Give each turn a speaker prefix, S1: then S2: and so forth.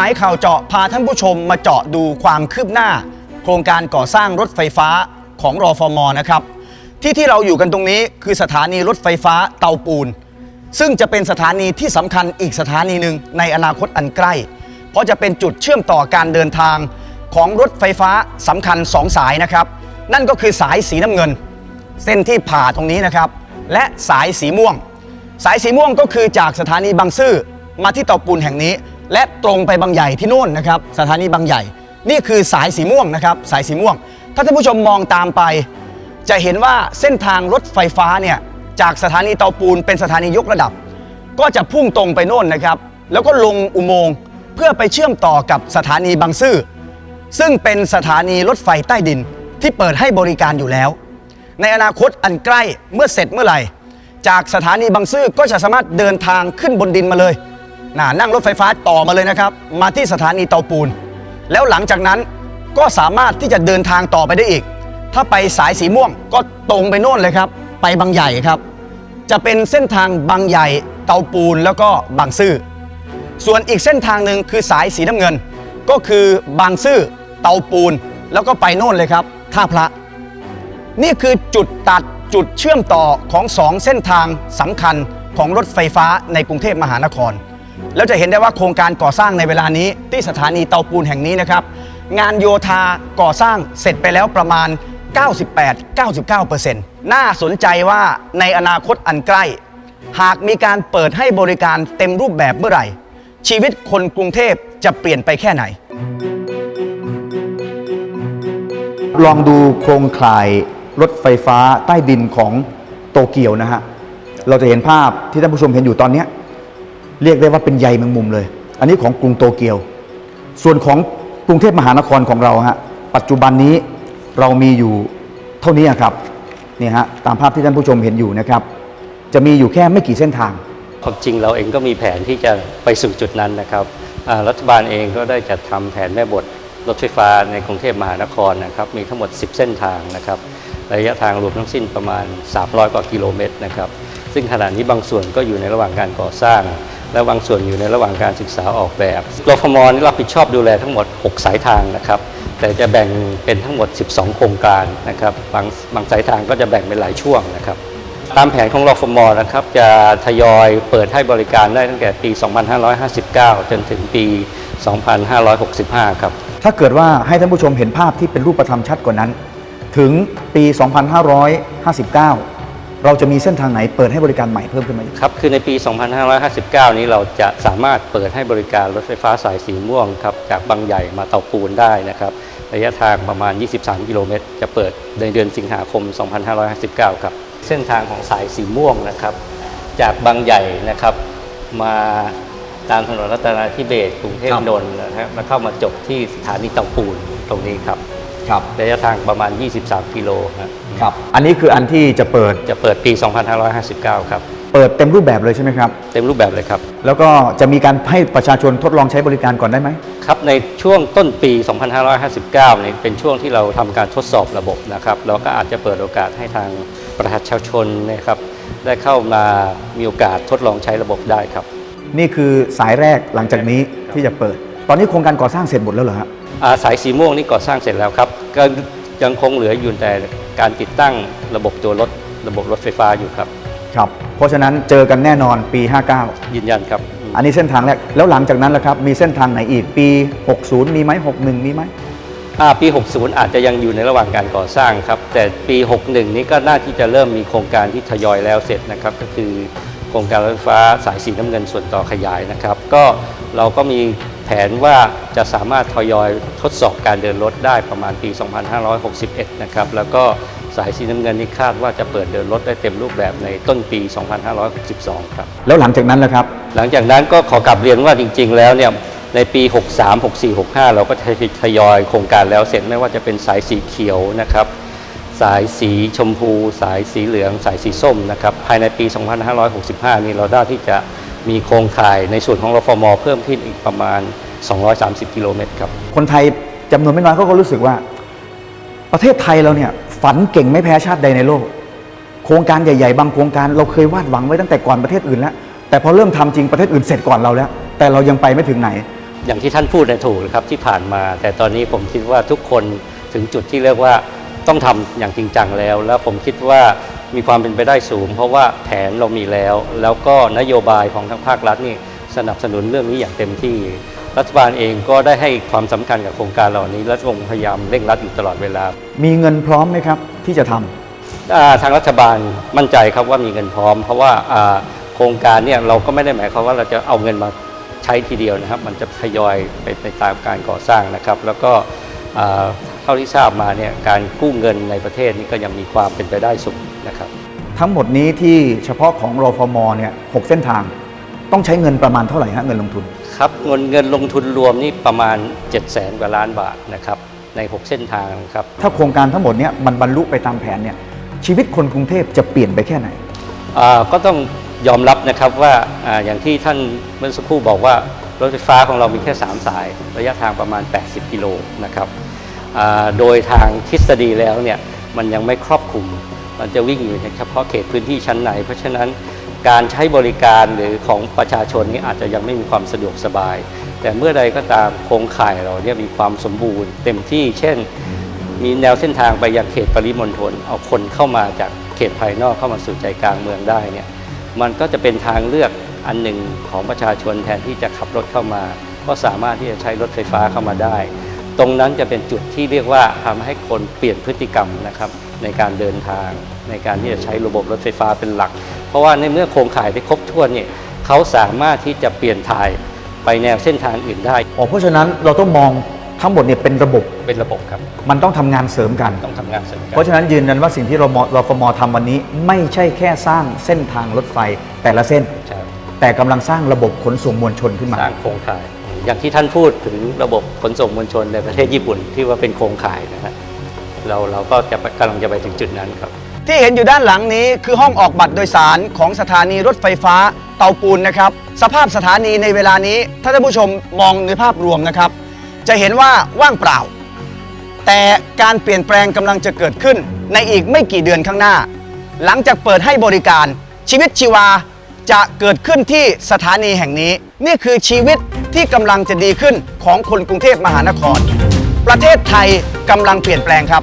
S1: หมายข่าวเจาะพาท่านผู้ชมมาเจาะดูความคืบหน้า โครงการก่อสร้างรถไฟฟ้าของรอฟอมอนะครับ ที่ที่เราอยู่กันตรงนี้คือสถานีรถไฟฟ้าเตาปูน ซึ่งจะเป็นสถานีที่สำคัญอีกสถานีหนึ่งในอนาคตอันใกล้ เพราะจะเป็นจุดเชื่อมต่อการเดินทางของรถไฟฟ้าสำคัญ 2 สายนะครับ นั่นก็คือสายสีน้ำเงิน เส้นที่ผ่าตรงนี้นะครับ และสายสีม่วง สายสีม่วงก็คือจากสถานีบางซื่อมาที่เตาปูนแห่งนี้ และตรงไปบางใหญ่ที่โน่นนะครับสถานีบางใหญ่ นี่คือสายสีม่วงนะครับสายสีม่วง ถ้าท่านผู้ชมมองตามไป จะเห็นว่าเส้นทางรถไฟฟ้าเนี่ยจากสถานีเตาปูนเป็นสถานียกระดับ ก็จะพุ่งตรงไปโน่นนะครับ แล้วก็ลงอุโมงค์เพื่อไปเชื่อมต่อกับสถานีบางซื่อซึ่งเป็นสถานีรถไฟใต้ดินที่เปิดให้บริการอยู่แล้ว ในอนาคตอันใกล้เมื่อเสร็จเมื่อไหร่ จากสถานีบางซื่อก็จะสามารถเดินทางขึ้นบนดินมาเลย น,นั่งรถไฟฟ้าต่อมาเลยนะครับ มาที่สถานีเตาปูน แล้วหลังจากนั้นก็สามารถที่จะเดินทางต่อไปได้อีก ถ้าไปสายสีม่วงก็ตรงไปโน่นเลยครับ ไปบางใหญ่ครับ จะเป็นเส้นทางบางใหญ่เตาปูนแล้วก็บางซื่อ ส่วนอีกเส้นทางหนึ่งคือสายสีน้ำเงิน ก็คือบางซื่อเตาปูน แล้วก็ไปโน่นเลยครับ ท่าพระ นี่คือจุดตัดจุดเชื่อมต่อของสองเส้นทางสำคัญของรถไฟฟ้าในกรุงเทพมหานคร แล้วจะเห็นได้ว่าโครงการก่อสร้างในเวลานี้ที่สถานีเตาปูนแห่งนี้นะครับ งานโยธาก่อสร้างเสร็จไปแล้วประมาณ 98-99%น่าสนใจว่าในอนาคตอันใกล้ หากมีการเปิดให้บริการเต็มรูปแบบเมื่อไหร่ ชีวิตคนกรุงเทพจะเปลี่ยนไปแค่ไหน
S2: ลองดูโครงข่ายรถไฟฟ้าใต้ดินของโตเกียวนะฮะ เราจะเห็นภาพที่ท่านผู้ชมเห็นอยู่ตอนเนี้ย เรียกได้ว่าเป็นใยแมงมุมเลย อันนี้ของกรุงโตเกียว ส่วนของกรุงเทพมหานครของเราฮะปัจจุบันนี้เรามีอยู่เท่านี้ครับนี่ฮะตามภาพที่ท่านผู้ชมเห็นอยู่นะครับ จะมีอยู่แค่ไม่กี่เส้นทาง
S3: ความจริงเราเองก็มีแผนที่จะไปสู่จุดนั้นนะครับรัฐบาลเองก็ได้จัดทำแผนแม่บทรถไฟฟ้าในกรุงเทพมหานครนะครับมีทั้งหมด 10 เส้นทางนะครับระยะทางรวมทั้งสิ้นประมาณ 300 กว่ากิโลเมตรนะครับซึ่งขณะนี้บางส่วนก็อยู่ในระหว่างการก่อสร้าง และบางส่วนอยู่ในระหว่างการศึกษาออกแบบรฟมนี่รับผิดชอบดูแลทั้งหมด 6 สายทางนะครับ แต่จะแบ่งเป็นทั้งหมด 12 โครงการนะครับ บางบางสายทางก็จะแบ่งเป็นหลายช่วงนะครับ ตามแผนของรฟมนะครับ จะทยอยเปิดให้บริการได้ตั้งแต่ปี 2559 จนถึงปี 2565 ครับ
S2: ถ้าเกิดว่าให้ท่านผู้ชมเห็นภาพที่เป็นรูปธรรมชัดกว่านั้น ถึงปี 2559 เราจะมีเส้นทางไหนเปิดให้บริการใหม่เพิ่มขึ้นไหม
S3: ครับ คือในปี 2559 นี้เราจะสามารถเปิดให้บริการรถไฟฟ้าสายสีม่วงครับจากบางใหญ่มาเตาปูนได้นะครับ ระยะทางประมาณ 23 กิโลเมตร จะเปิดในเดือนสิงหาคม 2559 ครับ เส้นทางของสายสีม่วงนะครับ จากบางใหญ่นะครับ มาตามถนนรัตนาธิเบศรกรุงเทพ
S2: ครับ
S3: นนท์นะครับแล้วเข้ามาจบที่สถานีเตาปูนตรงนี้ครับ
S2: ครับ
S3: ระยะทางประมาณ 23 กิโลครับ
S2: ครับ อันนี้คืออันที่จะเปิด
S3: จะเปิดปี 2559 ครับ
S2: เปิดเต็มรูปแบบเลยใช่ไหมครับ
S3: เต็มรูปแบบเลยครับ
S2: แล้วก็จะมีการให้ประชาชนทดลองใช้บริการก่อนได้ไหม
S3: ครับในช่วงต้นปี 2559เนี่ยเป็นช่วงที่เราทำการทดสอบระบบนะครับเราก็อาจจะเปิดโอกาสให้ทางประชาชนนะครับได้เข้ามามีโอกาสทดลองใช้ระบบได้ครับ
S2: นี่คือสายแรกหลังจากนี้ที่จะเปิด ตอนนี้โครงการก่อสร้างเสร็จหมดแล้วเหรอฮะ
S3: อาสายสีม่วงนี่ก่อสร้างเสร็จแล้วครับ ก็ยังคงเหลืออยู่แต่การติดตั้งระบบตัวรถระบบรถไฟฟ้าอยู่ครับ
S2: ครับ เพราะฉะนั้นเจอกันแน่นอนปี 59
S3: ยืนยันครับ
S2: อันนี้เส้นทางแรก แล้วหลังจากนั้นล่ะครับ มีเส้นทางไหนอีกปี 60 มีไหม61 มีไหม
S3: อ่าปี 60 อาจจะยังอยู่ในระหว่างการก่อสร้างครับ แต่ปี 61 นี้ก็น่าที่จะเริ่มมีโครงการที่ทยอยแล้วเสร็จนะครับ ก็คือโครงการรถไฟฟ้าสายสีน้ำเงินส่วนต่อขยายนะครับ ก็เราก็มี แผนว่าจะสามารถทยอยทดสอบการเดินรถได้ประมาณปี 2561 นะครับ แล้วก็สายสีน้ำเงินนี่คาดว่าจะเปิดเดินรถได้เต็มรูปแบบในต้นปี 2562 ครับ
S2: แล้วหลังจากนั้นล่ะครับ
S3: หลังจากนั้นก็ขอกลับเรียนว่าจริง ๆ แล้วเนี่ยในปี 63 64 65 เราก็ทยอยโครงการแล้วเสร็จไม่ว่าจะเป็นสายสีเขียวนะครับ สายสีชมพู สายสีเหลือง สายสีส้มนะครับ ภายในปี 2565 นี้เราได้ที่จะ มีโครงข่ายในส่วนของรฟมเพิ่มขึ้นอีกประมาณ 230 กิโลเมตรครับ
S2: คนไทยจำนวนไม่น้อยเขาก็รู้สึกว่า ประเทศไทยเราเนี่ยฝันเก่งไม่แพ้ชาติใดในโลก โครงการใหญ่ๆ บางโครงการเราเคยวาดหวังไว้ตั้งแต่ก่อนประเทศอื่นแล้ว แต่พอเริ่มทำจริงประเทศอื่นเสร็จก่อนเราแล้ว แต่เรายังไปไม่ถึงไหน
S3: อย่างที่ท่านพูดเนยถูกนะครับที่ผ่านมา แต่ตอนนี้ผมคิดว่าทุกคนถึงจุดที่เรียกว่าต้องทำอย่างจริงจังแล้ว แล้วผมคิดว่า มีความเป็นไปได้สูง เพราะว่าแผนเรามีแล้ว แล้วก็นโยบายของทางภาครัฐนี่สนับสนุนเรื่องนี้อย่างเต็มที่ รัฐบาลเองก็ได้ให้ความสำคัญกับโครงการเหล่านี้และทรงพยายามเร่งรัดอยู่ตลอดเวลา
S2: มีเงินพร้อมไหมครับที่จะทำ
S3: อ่าทางรัฐบาลมั่นใจครับว่ามีเงินพร้อม เพราะว่าอ่าโครงการเนี่ยเราก็ไม่ได้หมายความว่าเราจะเอาเงินมาใช้ทีเดียวนะครับ มันจะทยอยไปไปตามการก่อสร้างนะครับ แล้วก็อ่า เท่าที่ทราบมาเนี่ยการกู้เงินในประเทศนี่ก็ยังมีความเป็นไปได้สูงนะครับ
S2: ทั้งหมดนี้ที่เฉพาะของรฟมเนี่ยหกเส้นทาง ต้องใช้เงินประมาณเท่าไหร่ฮะเงินลงทุน
S3: ครับเงินเงินลงทุนรวมนี่ประมาณ 7 0 0แสนกว่าล้านบาทนะครับใน 6 เส้นทางครับ
S2: ถ้าโครงการทั้งหมดเนี่ยมันบรรลุไปตามแผนเนี่ยชีวิตคนกรุงเทพจะเปลี่ยนไปแค่ไหน
S3: อ่าก็ต้องยอมรับนะครับว่าอาอย่างที่ท่านเมื่อสักครู่บอกว่า รถไฟฟ้าของเรามีแค่ 3 สาย ระยะทางประมาณ 80 กิโลนะครับโดยทางทฤษฎีแล้วเนี่ยมันยังไม่ครอบคลุม มันจะวิ่งอยู่เฉพาะเขตพื้นที่ชั้นใน เพราะฉะนั้นการใช้บริการหรือของประชาชนนี่อาจจะยังไม่มีความสะดวกสบาย แต่เมื่อใดก็ตามโครงข่ายเราเนี่ยมีความสมบูรณ์ เต็มที่ เช่น มีแนวเส้นทางไปยังเขตปริมณฑลเอาคนเข้ามาจากเขตภายนอกเข้ามาสู่ใจกลางเมืองได้เนี่ยมันก็จะเป็นทางเลือก อันหนึ่งของประชาชนแทนที่จะขับรถเข้ามา ก็สามารถที่จะใช้รถไฟฟ้าเข้ามาได้ ตรงนั้นจะเป็นจุดที่เรียกว่าทำให้คนเปลี่ยนพฤติกรรมนะครับในการเดินทาง ในการที่จะใช้ระบบรถไฟฟ้าเป็นหลัก เพราะว่าในเมื่อโครงข่ายได้ครบถ้วนเนี่ยเขาสามารถที่จะเปลี่ยนถ่ายไปแนวเส้นทางอื่นได้
S2: อ๋อเพราะฉะนั้นเราต้องมองทั้งหมดเนี่ยเป็นระบบ
S3: เป็นระบบครับ
S2: มันต้องทำงานเสริมกัน
S3: ต้องทำงานเสริมกัน
S2: เพราะฉะนั้นยืนยันว่าสิ่งที่เรารฟมทำวันนี้ ไม่ใช่แค่สร้างเส้นทางรถไฟแต่ละเส้น
S3: ใช่
S2: แต่กำลังสร้างระบบขนส่งมวลชนขึ้นมา
S3: สร้างโครงข่าย อย่างที่ท่านพูดถึงระบบขนส่งมวลชนในประเทศญี่ปุ่นที่ว่าเป็นโครงข่ายนะฮะเราเราก็จะกำลังจะไปถึงจุดนั้นครับ
S1: ที่เห็นอยู่ด้านหลังนี้คือห้องออกบัตรโดยสารของสถานีรถไฟฟ้าเตาปูนนะครับ สภาพสถานีในเวลานี้ถ้าท่านผู้ชมมองในภาพรวมนะครับ จะเห็นว่าว่างเปล่า แต่การเปลี่ยนแปลงกำลังจะเกิดขึ้นในอีกไม่กี่เดือนข้างหน้า หลังจากเปิดให้บริการชีวิตชีวา จะเกิดขึ้นที่สถานีแห่งนี้ นี่คือชีวิตที่กำลังจะดีขึ้นของคนกรุงเทพมหานคร ประเทศไทยกำลังเปลี่ยนแปลงครับ